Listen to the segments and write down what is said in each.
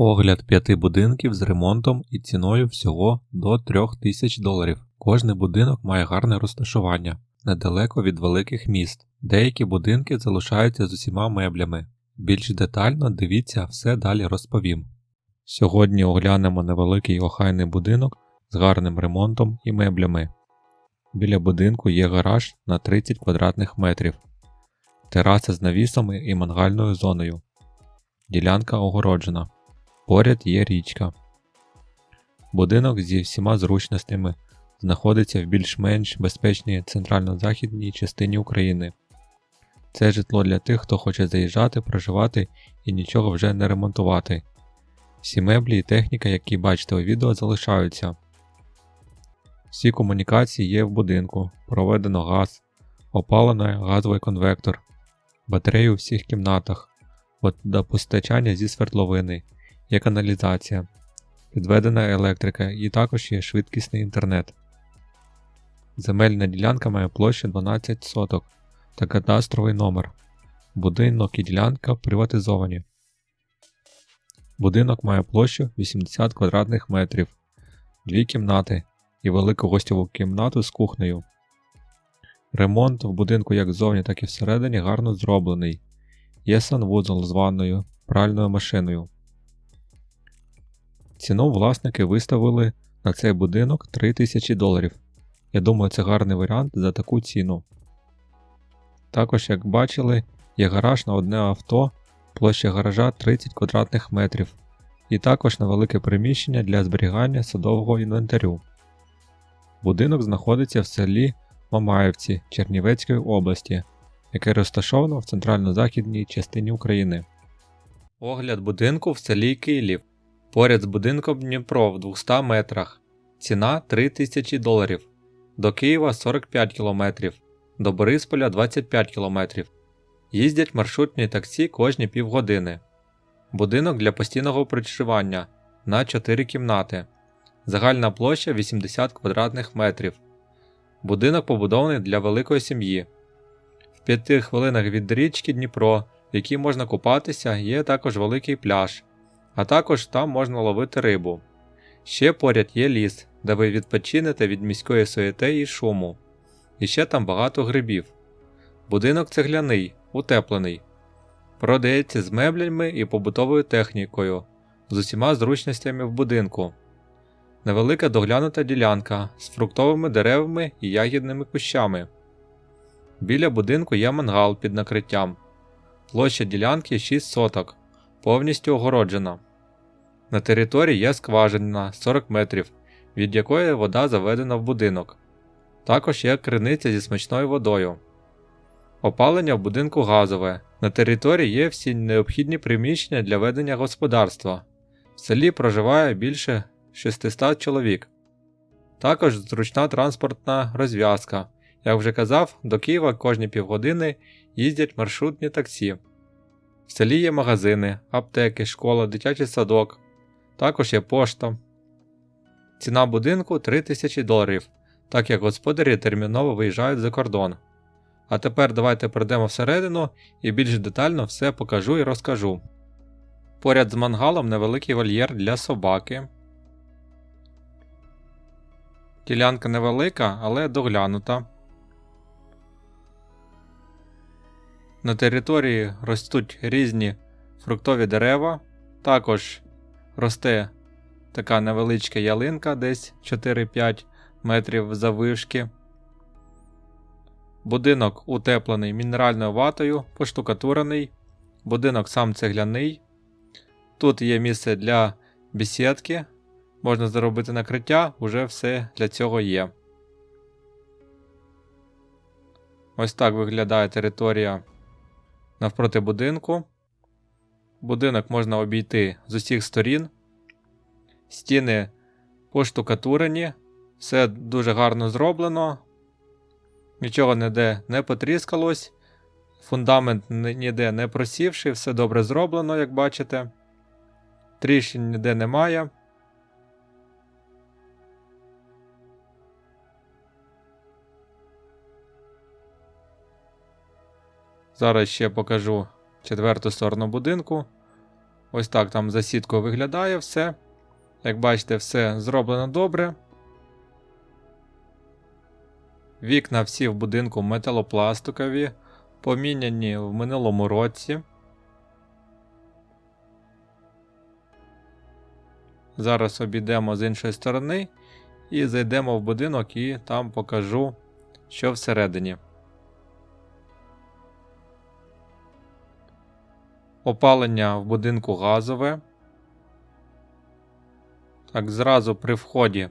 Огляд п'яти будинків з ремонтом і ціною всього до 3000 доларів. Кожний будинок має гарне розташування недалеко від великих міст. Деякі будинки залишаються з усіма меблями. Більш детально дивіться все далі розповім. Сьогодні оглянемо невеликий охайний будинок з гарним ремонтом і меблями. Біля будинку є гараж на 30 квадратних метрів, тераса з навісами і мангальною зоною. Ділянка огороджена. Поряд є річка. Будинок зі всіма зручностями знаходиться в більш-менш безпечній центрально-західній частині України. Це житло для тих, хто хоче заїжджати, проживати і нічого вже не ремонтувати. Всі меблі і техніка, які бачите у відео, залишаються. Всі комунікації є в будинку, проведено газ, опалено газовий конвектор, батареї у всіх кімнатах, водопостачання зі свердловини, є каналізація, підведена електрика і також є швидкісний інтернет. Земельна ділянка має площу 12 соток та кадастровий номер. Будинок і ділянка приватизовані. Будинок має площу 80 квадратних метрів, дві кімнати і велику гостьову кімнату з кухнею. Ремонт в будинку як ззовні, так і всередині гарно зроблений. Є санвузол з ванною, пральною машиною. Ціну власники виставили на цей будинок 3000 доларів. Я думаю, це гарний варіант за таку ціну. Також, як бачили, є гараж на одне авто, площа гаража 30 квадратних метрів, і також невелике приміщення для зберігання садового інвентарю. Будинок знаходиться в селі Мамаївці Чернівецької області, яке розташовано в центрально-західній частині України. Огляд будинку в селі Київ. Поряд з будинком Дніпро в 200 метрах. Ціна 3000 доларів. До Києва 45 км, до Борисполя 25 км. Їздять маршрутні таксі кожні півгодини. Будинок для постійного проживання на 4 кімнати. Загальна площа 80 квадратних метрів. Будинок побудований для великої сім'ї. В 5 хвилинах від річки Дніпро, в якій можна купатися, є також великий пляж, а також там можна ловити рибу. Ще поряд є ліс, де ви відпочинете від міської суєти і шуму. І ще там багато грибів. Будинок цегляний, утеплений. Продається з меблями і побутовою технікою, з усіма зручностями в будинку. Невелика доглянута ділянка з фруктовими деревами і ягідними кущами. Біля будинку є мангал під накриттям. Площа ділянки 6 соток, повністю огороджена. На території є скважина 40 метрів, від якої вода заведена в будинок. Також є криниця зі смачною водою. Опалення в будинку газове. На території є всі необхідні приміщення для ведення господарства. В селі проживає більше 600 чоловік. Також зручна транспортна розв'язка. Як вже казав, до Києва кожні півгодини їздять маршрутні таксі. В селі є магазини, аптеки, школа, дитячий садок. Також є пошта. Ціна будинку 3000 доларів, так як господарі терміново виїжджають за кордон. А тепер давайте пройдемо всередину і більш детально все покажу і розкажу. Поряд з мангалом невеликий вольєр для собаки. Ділянка невелика, але доглянута. На території ростуть різні фруктові дерева. Також росте така невеличка ялинка, десь 4-5 метрів завишки. Будинок утеплений мінеральною ватою, поштукатурений. Будинок сам цегляний. Тут є місце для бесідки. Можна зробити накриття, уже все для цього є. Ось так виглядає територія навпроти будинку. Будинок можна обійти з усіх сторін. Стіни поштукатурені, все дуже гарно зроблено. Нічого ніде не потріскалось. Фундамент ніде не просівши, все добре зроблено, як бачите. Тріщин ніде немає. Зараз ще покажу четверту сторону будинку. Ось так там за сіткою виглядає все. Як бачите, все зроблено добре. Вікна всі в будинку металопластикові, поміняні в минулому році. Зараз обійдемо з іншої сторони і зайдемо в будинок і там покажу, що всередині. Опалення в будинку газове. Так, зразу при вході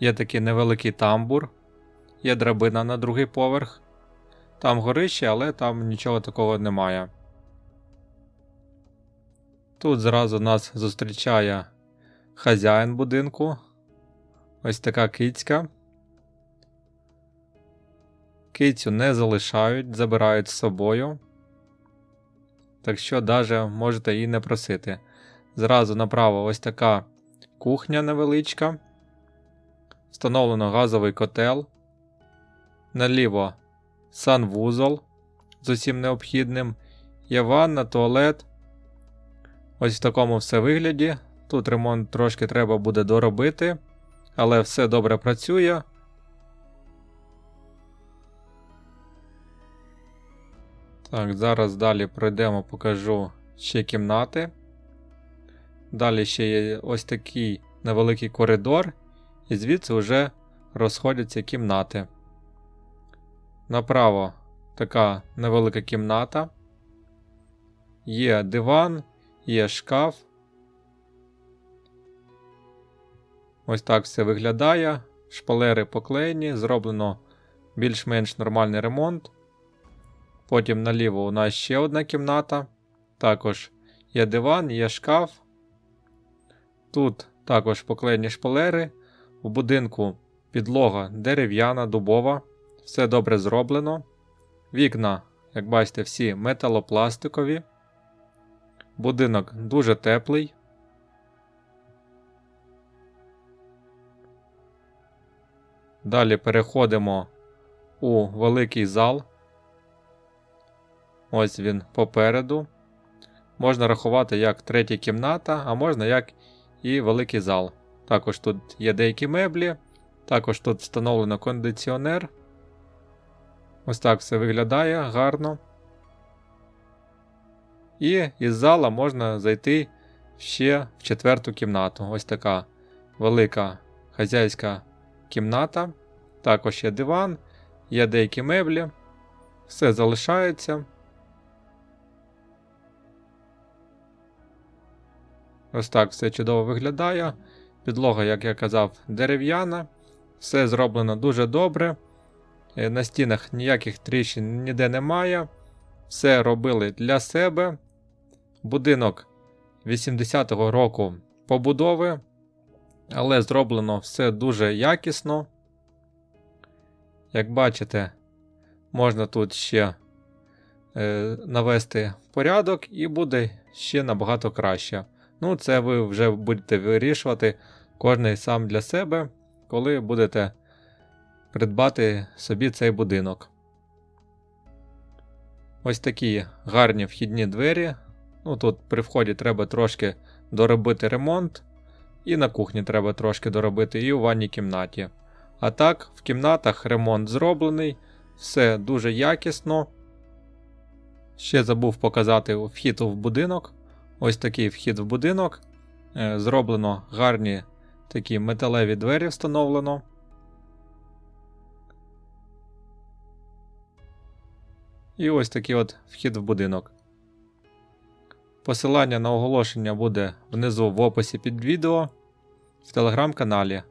є такий невеликий тамбур, є драбина на другий поверх. Там горище, але там нічого такого немає. Тут зразу нас зустрічає хазяїн будинку. Ось така кицька. Кицю не залишають, забирають з собою. Так що даже можете її не просити. Зразу направо ось така кухня невеличка. Встановлено газовий котел. Наліво санвузол з усім необхідним. Є ванна, туалет. Ось в такому все вигляді. Тут ремонт трошки треба буде доробити, але все добре працює. Так, зараз далі пройдемо, покажу ще кімнати. Далі ще є ось такий невеликий коридор, і звідси вже розходяться кімнати. Направо така невелика кімната. Є диван, є шкаф. Ось так все виглядає. Шпалери поклеєні, зроблено більш-менш нормальний ремонт. Потім наліво у нас ще одна кімната. Також є диван, є шкаф. Тут також поклеєні шпалери. У будинку підлога дерев'яна, дубова. Все добре зроблено. Вікна, як бачите, всі металопластикові. Будинок дуже теплий. Далі переходимо у великий зал. Ось він попереду. Можна рахувати як третя кімната, а можна як і великий зал. Також тут є деякі меблі, також тут встановлено кондиціонер. Ось так все виглядає гарно. І із зала можна зайти ще в четверту кімнату. Ось така велика хазяйська кімната. Також є диван, є деякі меблі. Все залишається. Ось так все чудово виглядає. Підлога, як я казав, дерев'яна. Все зроблено дуже добре. Е, на стінах ніяких тріщин ніде немає. Все робили для себе. Будинок 80-го року побудови, але зроблено все дуже якісно. Як бачите, можна тут ще е, навести порядок і буде ще набагато краще. Ну, це ви вже будете вирішувати кожний сам для себе, коли будете придбати собі цей будинок. Ось такі гарні вхідні двері. Ну, Тут при вході треба трошки доробити ремонт, і на кухні треба трошки доробити, і у ванній кімнаті. А так, в кімнатах ремонт зроблений, все дуже якісно. Ще забув показати вхід в будинок. Ось такий вхід в будинок. Е, зроблено гарні такі металеві двері встановлено. І ось такий от вхід в будинок. Посилання на оголошення буде внизу в описі під відео в телеграм-каналі.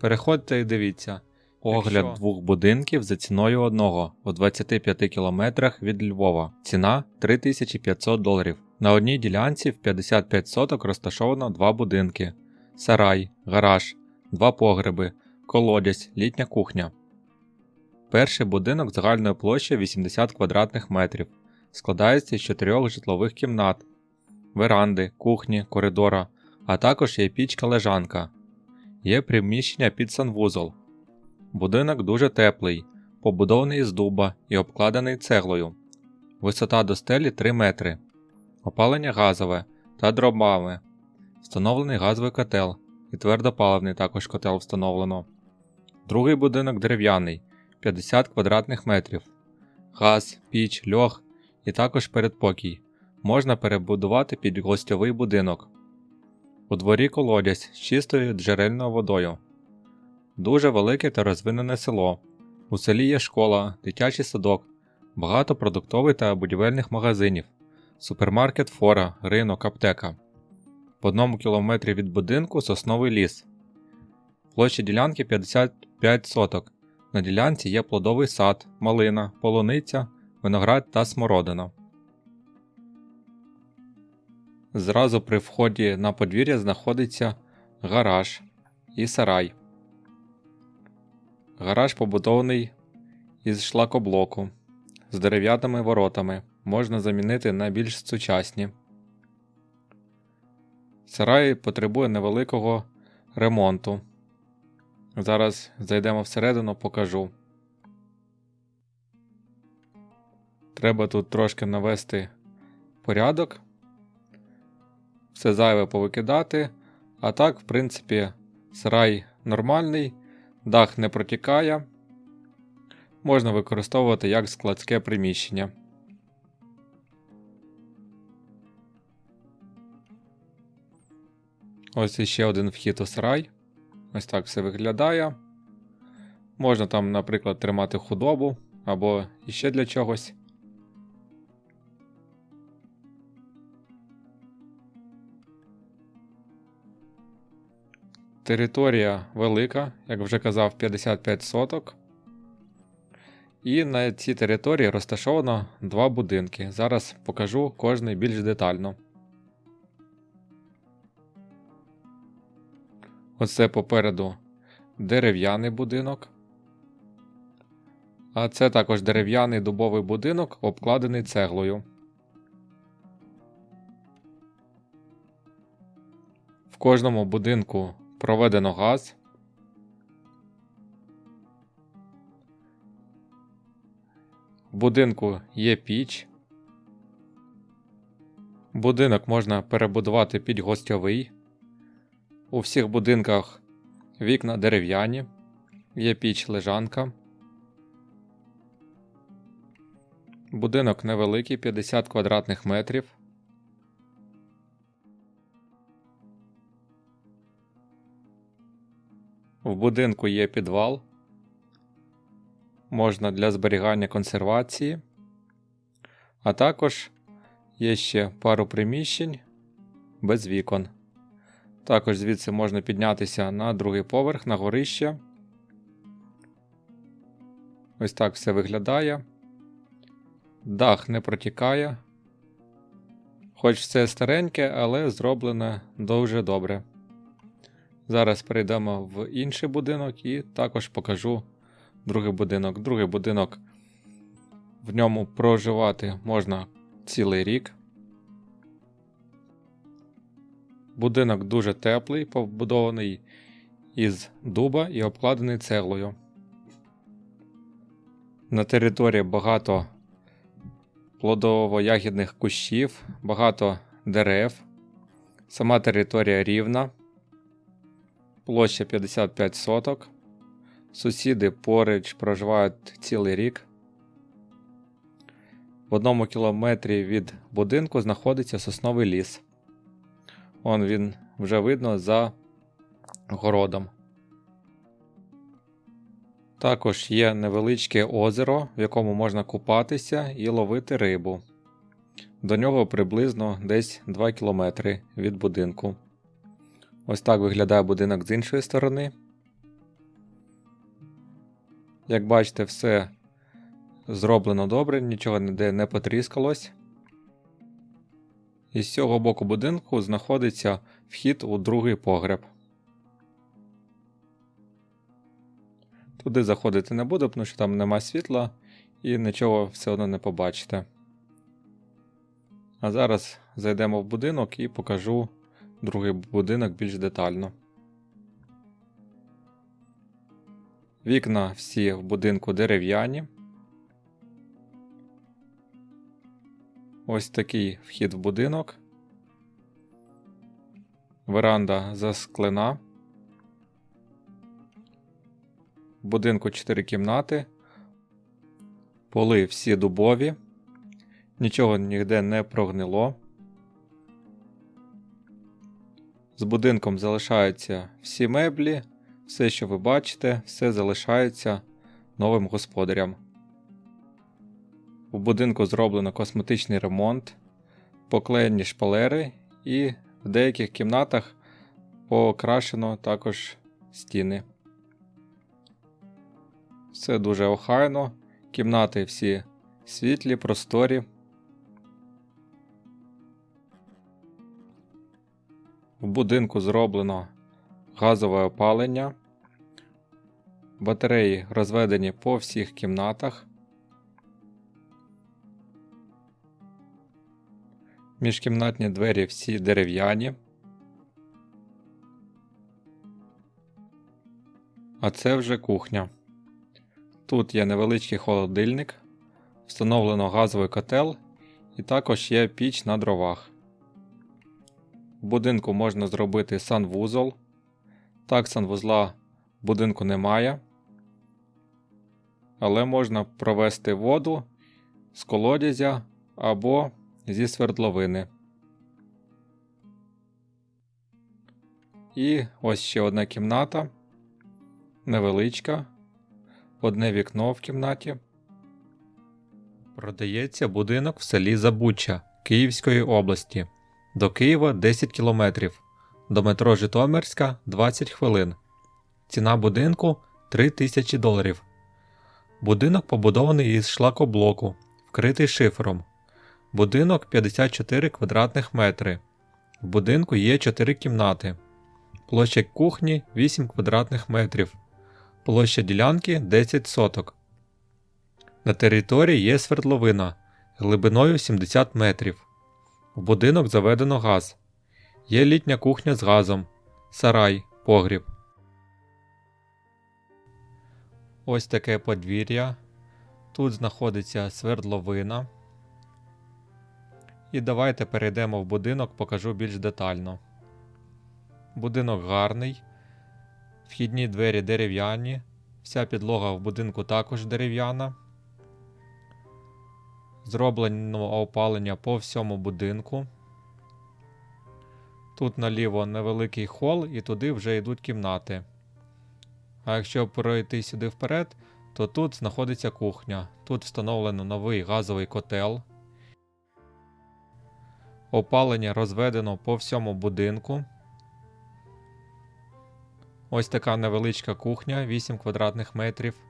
Переходьте і дивіться. Огляд Якщо- двох будинків за ціною одного у 25 кілометрах від Львова. Ціна 3500 доларів. На одній ділянці в 55 соток розташовано два будинки: сарай, гараж, два погреби, колодязь, літня кухня. Перший будинок загальною площею 80 квадратних метрів. Складається з чотирьох житлових кімнат, веранди, кухні, коридора, а також є пічка-лежанка. Є приміщення під санвузол. Будинок дуже теплий, побудований з дуба і обкладений цеглою. Висота до стелі 3 метри. Опалення газове, та дробами. Встановлений газовий котел і твердопаливний також котел встановлено. Другий будинок дерев'яний 50 квадратних метрів. Газ, піч, льох і також передпокій. Можна перебудувати під гостьовий будинок. У дворі колодязь з чистою джерельною водою. Дуже велике та розвинене село. У селі є школа, дитячий садок, багато продуктових та будівельних магазинів, супермаркет фора, ринок, аптека. В одному кілометрі від будинку сосновий ліс. Площа ділянки 55 соток. На ділянці є плодовий сад, малина, полуниця, виноград та смородина. Зразу при вході на подвір'я знаходиться гараж і сарай. Гараж побудований із шлакоблоку з дерев'яними воротами. Можна замінити на більш сучасні. Сарай потребує невеликого ремонту. Зараз зайдемо всередину, покажу. Треба тут трошки навести порядок. Все зайве повикидати. А так, в принципі, сарай нормальний, дах не протікає. Можна використовувати як складське приміщення. Ось іще один вхід у сарай. Ось так все виглядає. Можна там, наприклад, тримати худобу або іще для чогось. Територія велика, як вже казав, 55 соток. І на цій території розташовано два будинки. Зараз покажу кожний більш детально. Оце попереду дерев'яний будинок. А це також дерев'яний дубовий будинок, обкладений цеглою. В кожному будинку проведено газ. В будинку є піч. Будинок можна перебудувати під гостьовий. У всіх будинках вікна дерев'яні, є піч лежанка. Будинок невеликий 50 квадратних метрів. В будинку є підвал. Можна для зберігання консервації. А також є ще пару приміщень без вікон. Також звідси можна піднятися на другий поверх, на горище. Ось так все виглядає. Дах не протікає. Хоч все стареньке, але зроблене дуже добре. Зараз перейдемо в інший будинок і також покажу другий будинок. Другий будинок в ньому проживати можна цілий рік. Будинок дуже теплий, побудований із дуба і обкладений цеглою. На території багато плодово-ягідних кущів, багато дерев. Сама територія рівна, площа 55 соток. Сусіди поруч проживають цілий рік. В одному кілометрі від будинку знаходиться сосновий ліс. Он він вже видно за городом. Також є невеличке озеро, в якому можна купатися і ловити рибу. До нього приблизно десь 2 км від будинку. Ось так виглядає будинок з іншої сторони. Як бачите, все зроблено добре, нічого ніде не потріскалось. І з цього боку будинку знаходиться вхід у другий погреб. Туди заходити не буду, тому що там нема світла і нічого все одно не побачите. А зараз зайдемо в будинок і покажу другий будинок більш детально. Вікна всі в будинку дерев'яні. Ось такий вхід в будинок. Веранда засклена. В будинку 4 кімнати. Поли всі дубові. Нічого ніде не прогнило. З будинком залишаються всі меблі, все, що ви бачите, все залишається новим господарям. У будинку зроблено косметичний ремонт, поклеєні шпалери і в деяких кімнатах покрашено також стіни. Все дуже охайно, кімнати всі світлі, просторі. В будинку зроблено газове опалення. Батареї розведені по всіх кімнатах. Міжкімнатні двері всі дерев'яні. А це вже кухня. Тут є невеличкий холодильник, встановлено газовий котел і також є піч на дровах. В будинку можна зробити санвузол. Так, санвузла в будинку немає. Але можна провести воду з колодязя або зі свердловини. І ось ще одна кімната. Невеличка. Одне вікно в кімнаті. Продається будинок в селі Забуча Київської області. До Києва 10 км. До метро Житомирська 20 хвилин. Ціна будинку 3000 доларів. Будинок побудований із шлакоблоку, вкритий шифером. Будинок 54 квадратних метри. В будинку є 4 кімнати. Площа кухні 8 квадратних метрів. Площа ділянки 10 соток. На території є свердловина глибиною 70 метрів. В будинок заведено газ. Є літня кухня з газом, сарай, погріб. Ось таке подвір'я. Тут знаходиться свердловина. І давайте перейдемо в будинок, покажу більш детально. Будинок гарний. Вхідні двері дерев'яні. Вся підлога в будинку також дерев'яна. Зроблено опалення по всьому будинку. Тут наліво невеликий хол, і туди вже йдуть кімнати. А якщо пройти сюди вперед, то тут знаходиться кухня. Тут встановлено новий газовий котел. Опалення розведено по всьому будинку. Ось така невеличка кухня 8 квадратних метрів.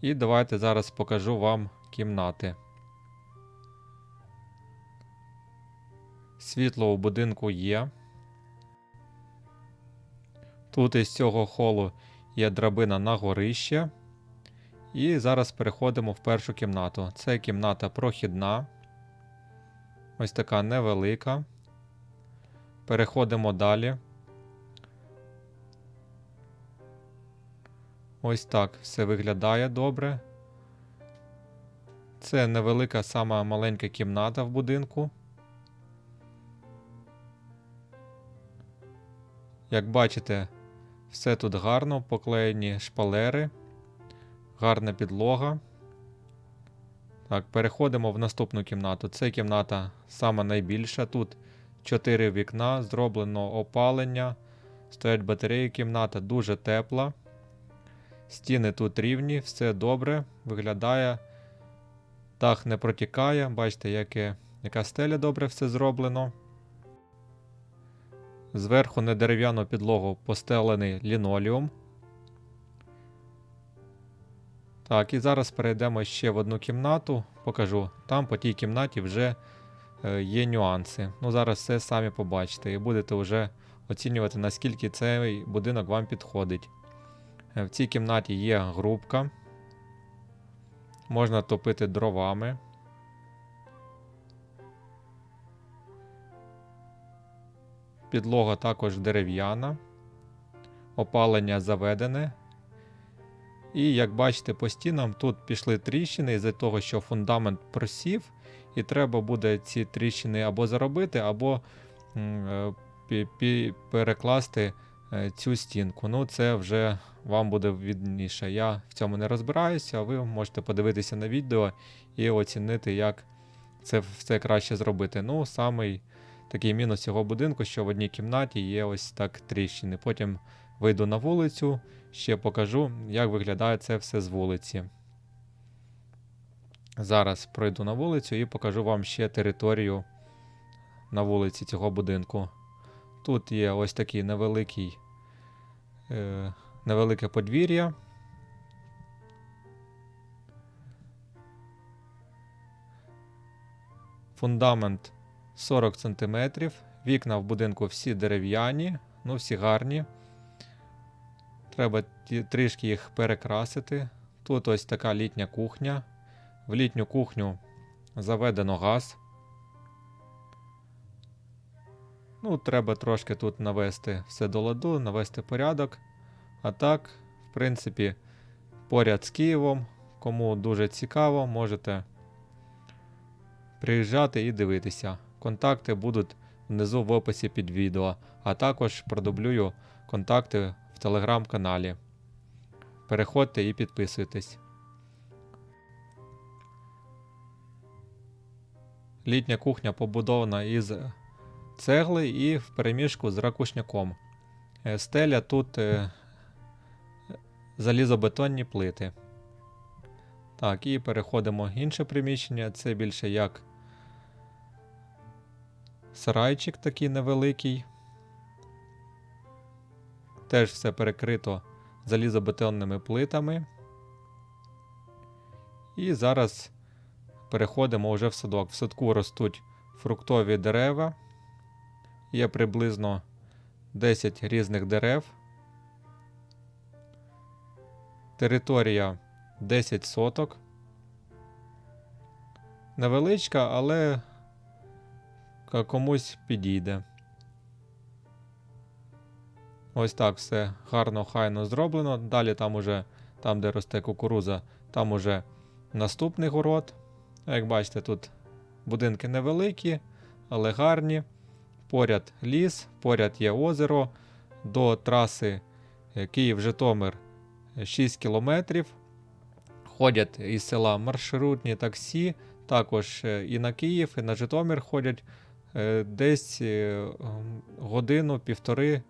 І давайте зараз покажу вам кімнати. Світло у будинку є. Тут із цього холу є драбина на горище. І зараз переходимо в першу кімнату. Це кімната прохідна. Ось така невелика. Переходимо далі. Ось так все виглядає добре. Це невелика сама маленька кімната в будинку. Як бачите, все тут гарно, поклеєні шпалери, гарна підлога. Так, переходимо в наступну кімнату. Це кімната сама найбільша. Тут 4 вікна, зроблено опалення, стоять батареї, кімната дуже тепла. Стіни тут рівні, все добре, виглядає. Дах не протікає, бачите, яке, яка стеля добре все зроблено. Зверху на дерев'яну підлогу постелений лінолеум. Так, і зараз перейдемо ще в одну кімнату, покажу. Там по тій кімнаті вже е, є нюанси. Ну, зараз все самі побачите, і будете вже оцінювати, наскільки цей будинок вам підходить. Е, в цій кімнаті є грубка. Можна топити дровами. Підлога також дерев'яна. Опалення заведене. І як бачите, по стінам тут пішли тріщини із-за того, що фундамент просів, і треба буде ці тріщини або заробити, або е, перекласти е, цю стінку. Ну, це вже вам буде відніше. Я в цьому не розбираюся, а ви можете подивитися на відео і оцінити, як це все краще зробити. Ну, самий такий мінус цього будинку, що в одній кімнаті є ось так тріщини. Потім вийду на вулицю, ще покажу, як виглядає це все з вулиці. Зараз пройду на вулицю і покажу вам ще територію на вулиці цього будинку. Тут є ось такий невеликий, е, невелике подвір'я. Фундамент 40 см. Вікна в будинку всі дерев'яні, ну всі гарні. Треба трішки їх перекрасити. Тут ось така літня кухня. В літню кухню заведено газ. Ну, треба трошки тут навести все до ладу, навести порядок. А так, в принципі, поряд з Києвом. Кому дуже цікаво, можете приїжджати і дивитися. Контакти будуть внизу в описі під відео, а також продублюю контакти в телеграм-каналі. Переходьте і підписуйтесь. Літня кухня побудована із цегли і в переміжку з ракушняком. Е, Стеля тут е, залізобетонні плити. Так, і переходимо в інше приміщення. Це більше як сарайчик такий невеликий. Теж все перекрито залізобетонними плитами. І зараз переходимо вже в садок. В садку ростуть фруктові дерева. Є приблизно 10 різних дерев. Територія 10 соток. Невеличка, але комусь підійде. Ось так все гарно, хайно зроблено. Далі там уже, там, де росте кукуруза, там уже наступний город. Як бачите, тут будинки невеликі, але гарні. Поряд ліс, поряд є озеро. До траси е, Київ-Житомир 6 кілометрів. Ходять із села маршрутні таксі, також е, і на Київ, і на Житомир ходять е, десь годину-півтори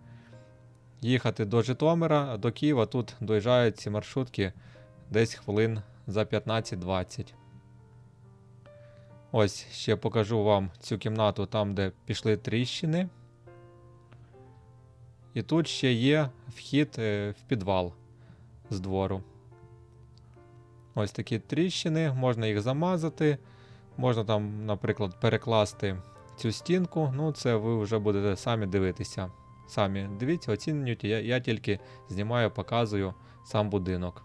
їхати до Житомира, а до Києва тут доїжджають ці маршрутки десь хвилин за 15-20. Ось ще покажу вам цю кімнату там, де пішли тріщини. І тут ще є вхід е, в підвал з двору. Ось такі тріщини, можна їх замазати. Можна там, наприклад, перекласти цю стінку. Ну, це ви вже будете самі дивитися. Самі дивіться, оцінюйте. Я, я тільки знімаю, показую сам будинок.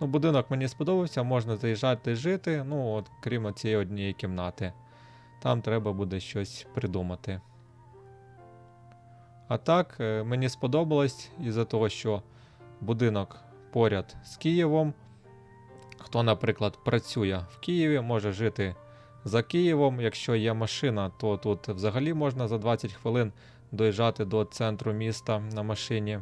Ну, будинок мені сподобався, можна заїжджати жити, ну, от, крім цієї однієї кімнати. Там треба буде щось придумати. А так, е, мені сподобалось із-за того, що будинок поряд з Києвом. Хто, наприклад, працює в Києві, може жити за Києвом. Якщо є машина, то тут взагалі можна за 20 хвилин доїжджати до центру міста на машині.